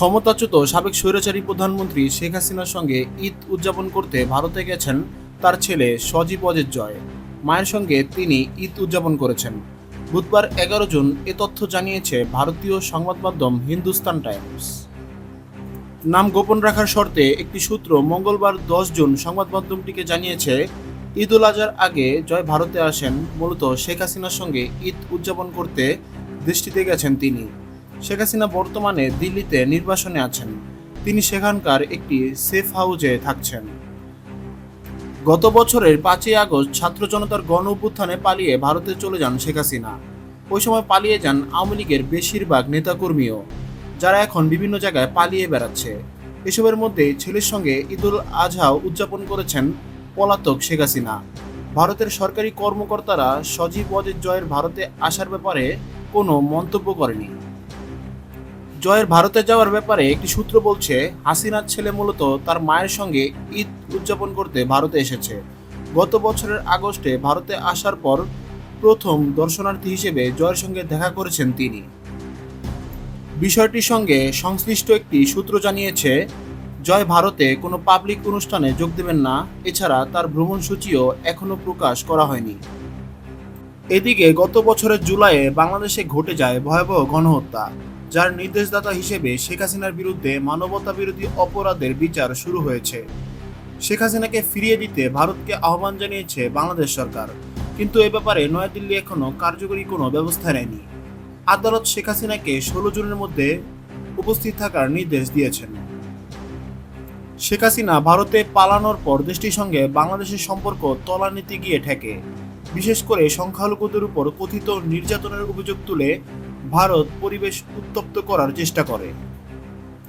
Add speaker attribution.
Speaker 1: ক্ষমতাচ্যুত সাবেক স্বৈরাচারী প্রধানমন্ত্রী শেখ হাসিনার সঙ্গে ঈদ উদযাপন করতে ভারতে গেছেন তার ছেলে সজীব অজিত জয়। মায়ের সঙ্গে তিনি ঈদ উদযাপন করেছেন। বুধবার এগারো জুন এ তথ্য জানিয়েছে ভারতীয় সংবাদ মাধ্যম হিন্দুস্তান টাইমস। নাম গোপন রাখার শর্তে একটি সূত্র মঙ্গলবার দশ জুন সংবাদ মাধ্যমটিকে জানিয়েছে, ঈদ উল আজহার আগে জয় ভারতে আসেন, মূলত শেখ হাসিনার সঙ্গে ঈদ উদযাপন করতে দৃষ্টিতে গেছেন তিনি। শেখ হাসিনা বর্তমানে দিল্লিতে নির্বাসনে আছেন। তিনি সেখানকার একটি সেফ হাউজে থাকছেন। গত বছরের পাঁচই আগস্ট ছাত্র জনতার গণ অভ্যুত্থানে পালিয়ে ভারতে চলে যান শেখ হাসিনা। ওই সময় পালিয়ে যান আওয়ামী লীগের বেশিরভাগ নেতাকর্মীও, যারা এখন বিভিন্ন জায়গায় পালিয়ে বেড়াচ্ছে। এসবের মধ্যে ছেলের সঙ্গে ঈদুল আজহাও উদযাপন করেছেন পলাতক শেখ হাসিনা। ভারতের সরকারি কর্মকর্তারা সজীব অজিত জয়ের ভারতে আসার ব্যাপারে কোনো মন্তব্য করেনি। জয়ের ভারতে যাওয়ার ব্যাপারে একটি সূত্র বলছে, হাসিনার ছেলে মূলত তার মায়ের সঙ্গে ঈদ উদযাপন করতে ভারতে এসেছে। গত বছরের আগস্টে ভারতে আসার পর প্রথম দর্শনার্থী হিসেবে জয়ের সঙ্গে দেখা করেছেন তিনি। বিষয়টির সঙ্গে সংশ্লিষ্ট একটি সূত্র জানিয়েছে, জয় ভারতে কোনো পাবলিক অনুষ্ঠানে যোগ দেবেন না, এছাড়া তার ভ্রমণসূচিও এখনও প্রকাশ করা হয়নি। এদিকে গত বছরের জুলাইয়ে বাংলাদেশে ঘটে যায় ভয়াবহ গণহত্যা। যার নির্দেশদাতা হিসেবে শেখ হাসিনার বিরুদ্ধে মানবতা বিরোধী অপরাধের বিচার শুরু হয়েছে। শেখ হাসিনাকে ফিরিয়ে দিতে ভারতকে আহ্বান জানিয়েছে বাংলাদেশ সরকার। কিন্তু এ ব্যাপারে নয়াদিল্লি এখনও কার্যকরী কোনো ব্যবস্থা নেয়নি। আদালত শেখ হাসিনাকে ষোলো জুনের মধ্যে উপস্থিত থাকার নির্দেশ দিয়েছেন। শেখ হাসিনা ভারতে পালানোর পর দেশটির সঙ্গে বাংলাদেশের সম্পর্ক তলানিতে গিয়ে ঠেকে। বিশেষ করে সংখ্যালঘুদের উপর কথিত নির্যাতনের অভিযোগ তুলে ভারত পরিবেশ উত্তপ্ত করার চেষ্টা করে।